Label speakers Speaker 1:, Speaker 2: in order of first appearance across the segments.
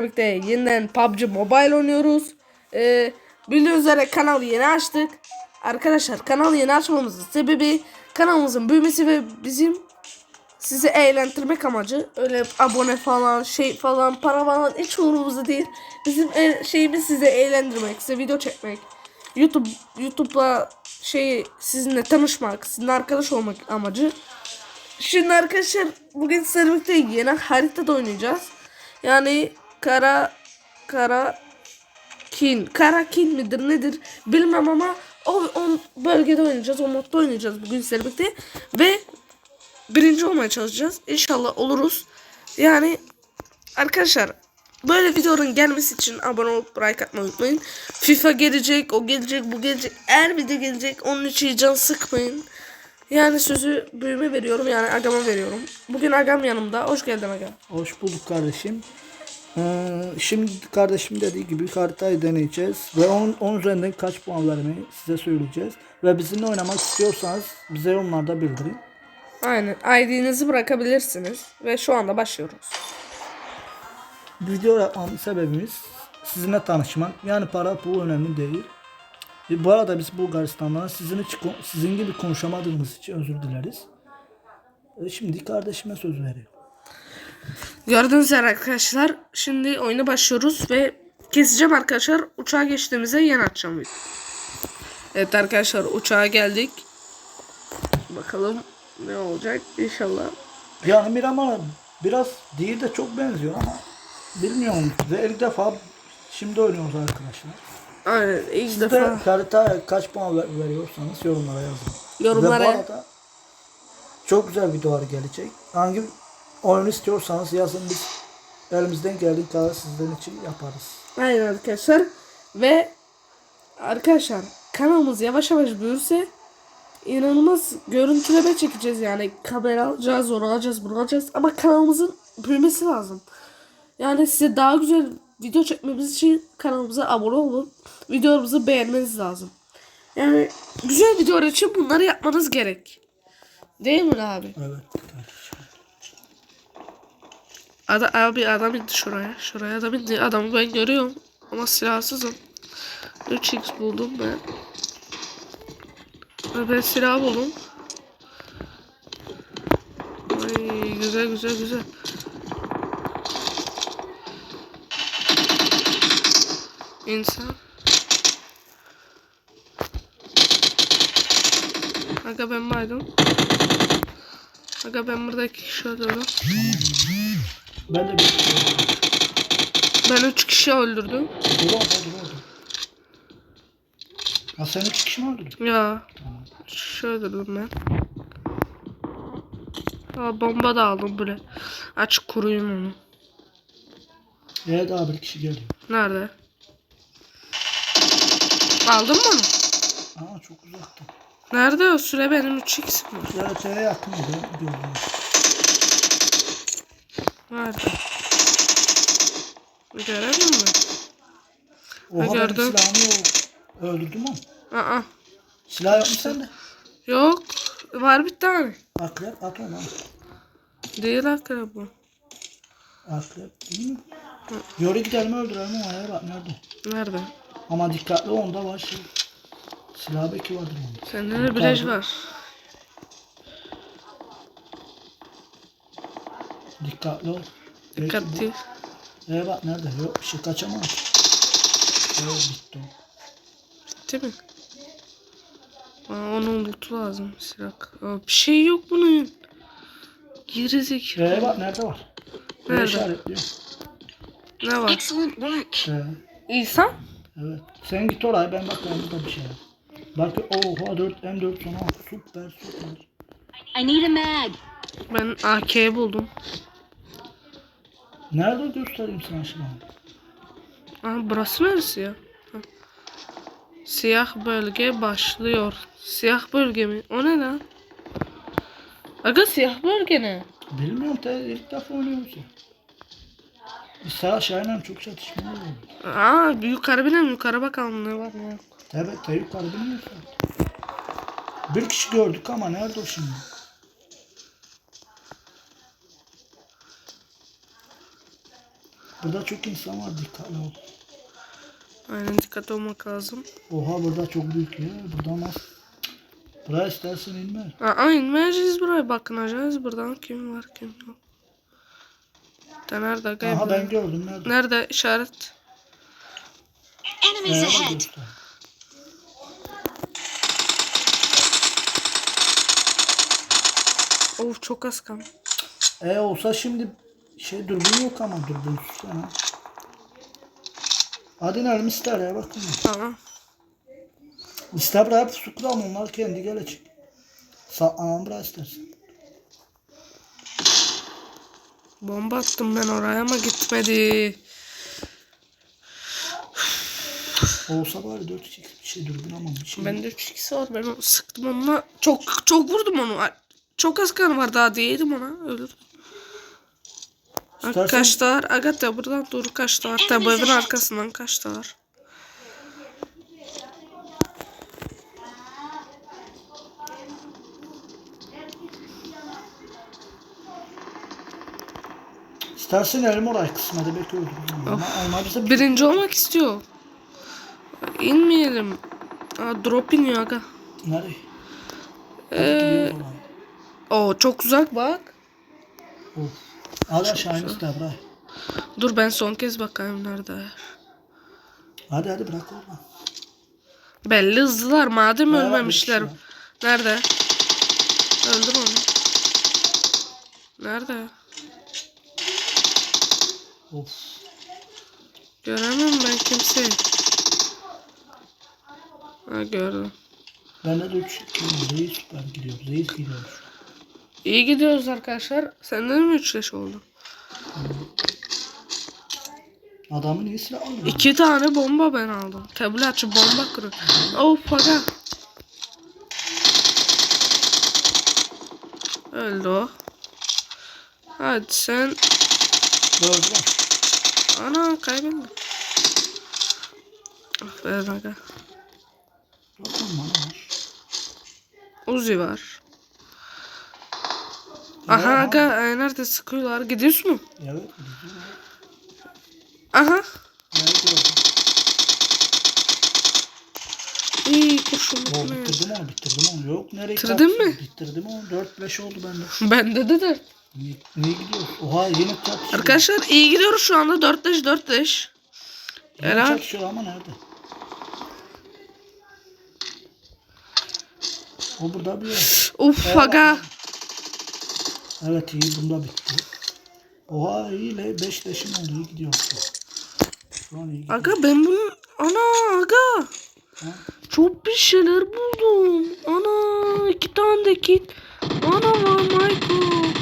Speaker 1: birlikte yeniden PUBG Mobile oynuyoruz. Ee, bildiğiniz üzere kanalı yeni açtık. Arkadaşlar kanalı yeni açmamızın sebebi kanalımızın büyümesi ve bizim sizi eğlendirmek amacı. Öyle abone falan şey falan para falan hiç umurumuzda değil. Bizim e- şeyimiz sizi eğlendirmek, size video çekmek. YouTube YouTube'la şey sizinle tanışmak, sizinle arkadaş olmak amacı. Şimdi arkadaşlar bugün sizlerle birlikte yeni haritada oynayacağız. Yani kara kara kin. Kara kin midir nedir bilmem ama o, o bölgede oynayacağız o modda oynayacağız bugün sizlerle ve birinci olmaya çalışacağız. İnşallah oluruz. Yani arkadaşlar böyle videoların gelmesi için abone olup like atmayı unutmayın. FIFA gelecek o gelecek bu gelecek her video gelecek. Onun için can sıkmayın. Yani sözü büyüme veriyorum yani agama veriyorum. Bugün agam yanımda. Hoş geldin agam
Speaker 2: Hoş bulduk kardeşim. Ee, şimdi kardeşim dediği gibi haritayı deneyeceğiz ve onun, onun üzerinden kaç puan vermeyi size söyleyeceğiz. Ve bizimle oynamak istiyorsanız bize yorumlarda bildirin.
Speaker 1: Aynen. ID'nizi bırakabilirsiniz. Ve şu anda başlıyoruz.
Speaker 2: Video yapmamın sebebimiz sizinle tanışmak. Yani para pul önemli değil. E, bu arada biz Bulgaristan'dan sizin, sizin gibi konuşamadığımız için özür dileriz. E, şimdi kardeşime söz veriyorum.
Speaker 1: Gördüğünüz üzere arkadaşlar şimdi oyuna başlıyoruz ve keseceğim arkadaşlar. Uçağa geçtiğimizde yeni açacağım. Evet arkadaşlar uçağa geldik. Bakalım ne olacak inşallah.
Speaker 2: Yani Miramar biraz değil de çok benziyor ama bilmiyorum. Ve ilk defa şimdi oynuyoruz arkadaşlar.
Speaker 1: Aynen ilk
Speaker 2: Siz de
Speaker 1: defa
Speaker 2: harita kaç puan ver- veriyorsanız yorumlara yazın.
Speaker 1: Yorumlara-
Speaker 2: Ve bu arada çok güzel videolar gelecek. Hangi oyun istiyorsanız yazın biz elimizden geldiği kadar sizden için yaparız.
Speaker 1: Aynen arkadaşlar. Ve arkadaşlar kanalımız yavaş yavaş büyürse inanılmaz görüntüleme çekeceğiz yani kamera alacağız, onu alacağız, bunu alacağız ama kanalımızın büyümesi lazım. Yani size daha güzel video çekmemiz için kanalımıza abone olun. Videolarımızı beğenmeniz lazım. Yani güzel videolar için bunları yapmanız gerek. Değil mi abi?
Speaker 2: Evet.
Speaker 1: Ada, abi adam indi şuraya. Şuraya adam indi. Adamı ben görüyorum. Ama silahsızım. 3x buldum ben. Ben silah buldum. Ay, güzel güzel güzel. İnsan. Aga ben baydım. Aga ben burada iki kişi öldürdüm.
Speaker 2: Ben de bir
Speaker 1: Ben üç kişi öldürdüm.
Speaker 2: Dur orada dur orada. Ha sen üç kişi mi öldürdün?
Speaker 1: Ya. Üç kişi öldürdüm ben. Aa, bomba da aldım böyle. Açık kuruyum onu.
Speaker 2: Evet daha bir kişi geliyor.
Speaker 1: Nerede? Aldın mı onu?
Speaker 2: Aa çok uzakta.
Speaker 1: Nerede o süre benim 3x'im var.
Speaker 2: Haritaya yakın bir de gördüm.
Speaker 1: Nerede? Göremiyor musun?
Speaker 2: Oha benim
Speaker 1: gördüm.
Speaker 2: silahım yok. Öldürdüm onu.
Speaker 1: Aa.
Speaker 2: Silah yok mu sende?
Speaker 1: Yok. Var bir tane.
Speaker 2: Akrep at onu.
Speaker 1: Değil akrep bu.
Speaker 2: Akrep değil mi? Yürü gidelim öldürelim o ayağa bak nerede?
Speaker 1: Nerede?
Speaker 2: Ama dikkatli onda var şey. Silah belki vardır onda.
Speaker 1: Sende de bilej var.
Speaker 2: Dikkatli ol. Belki
Speaker 1: Dikkat
Speaker 2: bu-
Speaker 1: değil.
Speaker 2: Ee bak nerede? Yok bir şey kaçamaz. Yok bitti o.
Speaker 1: Bitti mi? Aa, onun loot'u lazım silah. Aa, bir şey yok bunun. Gerizekalı.
Speaker 2: Ee bak nerede var? Nerede?
Speaker 1: Ne var?
Speaker 3: Excellent work.
Speaker 2: Ee,
Speaker 1: İnsan?
Speaker 2: evet. Sen git oraya ben bakayım burada bir şey. Bak oha 4 M4 sonra süper süper.
Speaker 3: I need a mag.
Speaker 1: Ben AK'yi buldum.
Speaker 2: Nerede göstereyim sana şimdi?
Speaker 1: Aa, burası neresi ya? Ha. Siyah bölge başlıyor. Siyah bölge mi? O ne lan? Aga siyah bölge ne?
Speaker 2: Bilmiyorum te ilk defa oynuyoruz ya. Biz Sağ Şahin'le çok çatışma oluyor.
Speaker 1: Aa yukarı binelim yukarı bakalım ne var ne yok.
Speaker 2: Evet te yukarı bilmiyorsun. Bir kişi gördük ama nerede o şimdi? Burada çok insan var dikkatli ol.
Speaker 1: Aynen dikkat olmak lazım.
Speaker 2: Oha burada çok büyük ya. Burada nasıl? Buraya istersen inme.
Speaker 1: Aa, inmeyeceğiz buraya bakınacağız buradan kim var kim yok. Da nerede
Speaker 2: Aha
Speaker 1: gayb?
Speaker 2: ben gördüm nerede?
Speaker 1: Nerede işaret?
Speaker 3: Enemies
Speaker 2: Nerede
Speaker 3: ahead.
Speaker 1: Of çok az kan.
Speaker 2: E olsa şimdi şey dürbün yok ama dürbünsüz sana. Hadi nerede ister ya bakın.
Speaker 1: Tamam.
Speaker 2: İster pusu kuram onlar kendi gelecek. Saklanalım buraya istersen.
Speaker 1: Bomba attım ben oraya ama gitmedi.
Speaker 2: Olsa bari 4 çek bir şey dürbün ama bir şey.
Speaker 1: Bende 3 ikisi var ben onu sıktım onunla. Çok çok vurdum onu. Çok az kan var daha değdim ona. Ölür.
Speaker 2: İstersen-
Speaker 1: Kaçtılar. Agatha buradan doğru kaçtılar. Tabi evin arkasından kaçtılar.
Speaker 2: İstersen elim oraya kısmede belki öldürürüm. Ama olmazsa
Speaker 1: Birinci olmak istiyor. İnmeyelim. Aa, drop iniyor aga.
Speaker 2: Nereye?
Speaker 1: Ee, o çok uzak bak.
Speaker 2: Of. Hadi aşağı in ister bırak.
Speaker 1: Dur ben son kez bakayım nerede.
Speaker 2: Hadi hadi bırak orada.
Speaker 1: Belli hızlılar madem
Speaker 2: Bayağı
Speaker 1: ölmemişler. Nerede? Öldür onu. Nerede?
Speaker 2: Of.
Speaker 1: Göremem ben kimseyi. Ha gördüm.
Speaker 2: Bende de 3 Reis süper gidiyor. Reis gidiyor.
Speaker 1: İyi gidiyoruz arkadaşlar. Sende de mi 3 leş oldu?
Speaker 2: Adamın iyi silah alıyor.
Speaker 1: İki tane bomba ben aldım. Tablet açıp bomba kırıyor. Of aga. Öldü o. Hadi sen.
Speaker 2: Gördüler.
Speaker 1: Ana kaybettim. Aferin aga.
Speaker 2: Bana var.
Speaker 1: Uzi var. Aha aga e, nerede sıkıyorlar? Gidiyorsun mu?
Speaker 2: Evet.
Speaker 1: Aha. İyi kurşun
Speaker 2: O
Speaker 1: bitmiyor.
Speaker 2: bitirdim onu bitirdim onu. Yok nereye
Speaker 1: Bitirdin mi?
Speaker 2: Bitirdim onu. 4-5 oldu bende.
Speaker 1: Bende de de.
Speaker 2: Niye, niye gidiyor? Oha yeni çatışıyor.
Speaker 1: Arkadaşlar iyi gidiyoruz şu anda 4 leş 4 leş.
Speaker 2: Yeni
Speaker 1: Helal.
Speaker 2: çatışıyor ama nerede? O burada bir yer.
Speaker 1: Uf aga.
Speaker 2: Evet iyi bunda bitti. Oha iyi le 5 leşim oldu iyi gidiyor. Şu an iyi gidiyor.
Speaker 1: Aga ben bunun ana aga.
Speaker 2: Ha?
Speaker 1: Çok bir şeyler buldum. Ana iki tane de kit. Ana var Michael.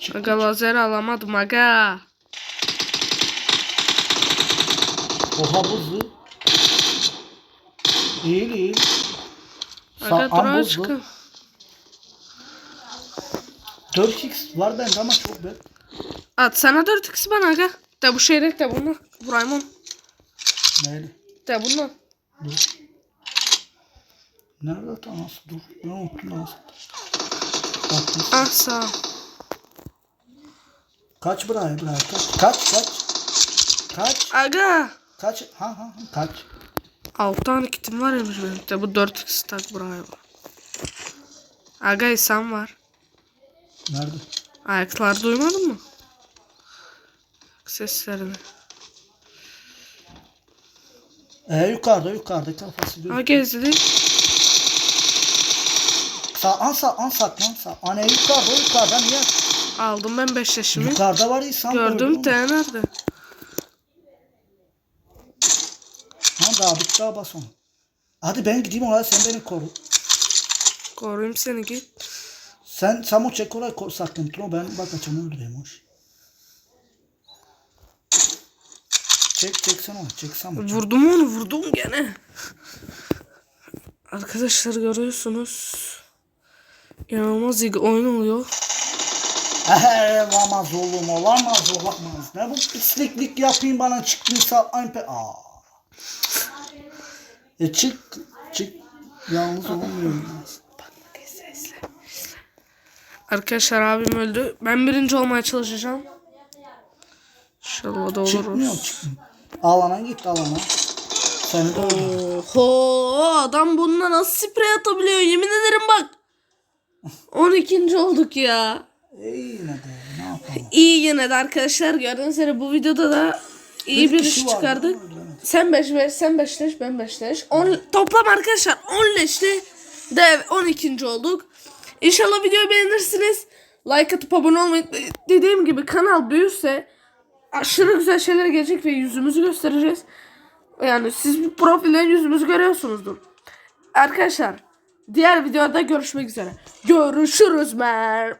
Speaker 2: Çık.
Speaker 1: Aga lazer alamadım aga.
Speaker 2: Oha buzlu. İyi iyi.
Speaker 1: Aga
Speaker 2: buzlu.
Speaker 1: çıkın.
Speaker 2: 4x var bende ama çok ben.
Speaker 1: At sana 4 x bana aga. De bu şeyler de bunu. Vurayım onu.
Speaker 2: Neyle?
Speaker 1: De bunu.
Speaker 2: Dur. Nerede tam nasıl? Dur. Ben unuttum nasıl?
Speaker 1: Ah sağ ol.
Speaker 2: Kaç buraya buraya kaç. Kaç kaç. Kaç.
Speaker 1: Aga.
Speaker 2: Kaç. Ha ha ha kaç.
Speaker 1: 6 tane kitim var ya benim. De bu 4 x tak buraya. Aga insan var.
Speaker 2: Nerede?
Speaker 1: Ayaklar duymadın mı? Seslerini.
Speaker 2: Ee yukarıda yukarıda kafası
Speaker 1: Ha
Speaker 2: görüyor.
Speaker 1: gezdi.
Speaker 2: Sağ an sağ an saklan sağ. Anne yukarıda yukarıda niye?
Speaker 1: Aldım ben 5 yaşımı.
Speaker 2: Yukarıda var insan
Speaker 1: Gördüm te nerede?
Speaker 2: Ha daha bitti daha bas onu. Hadi ben gideyim oraya sen beni koru.
Speaker 1: Koruyayım seni git.
Speaker 2: Sen oraya koru sakın. Tuna ben bakacağım öldüreyim hoş. Çek çek sen onu çek Samu. çek.
Speaker 1: Vurdum onu vurdum gene. Arkadaşlar görüyorsunuz. İnanılmaz iyi oyun oluyor.
Speaker 2: Olamaz oğlum olamaz olamaz. Ne bu pisliklik yapayım bana çıktıysa aynı Aa. E çık çık. Yalnız olmuyorum.
Speaker 1: Arkadaşlar abim öldü. Ben birinci olmaya çalışacağım. İnşallah da
Speaker 2: Çıkmıyor
Speaker 1: oluruz.
Speaker 2: çıkmıyor. Alana git alana. Seni de öldürür.
Speaker 1: Oho adam bununla nasıl sprey atabiliyor yemin ederim bak. 12. olduk ya.
Speaker 2: İyi yine de ne yapalım.
Speaker 1: İyi yine de arkadaşlar gördüğünüz üzere bu videoda da iyi
Speaker 2: Bir
Speaker 1: iş çıkardık. Sen 5 5 sen 5 leş ben 5 leş. 10 toplam arkadaşlar 10 leşli de 12. olduk. İnşallah videoyu beğenirsiniz. Like atıp abone olmayı dediğim gibi kanal büyürse aşırı güzel şeyler gelecek ve yüzümüzü göstereceğiz. Yani siz bir profilden yüzümüzü görüyorsunuzdur. Arkadaşlar diğer videoda görüşmek üzere. Görüşürüz mer.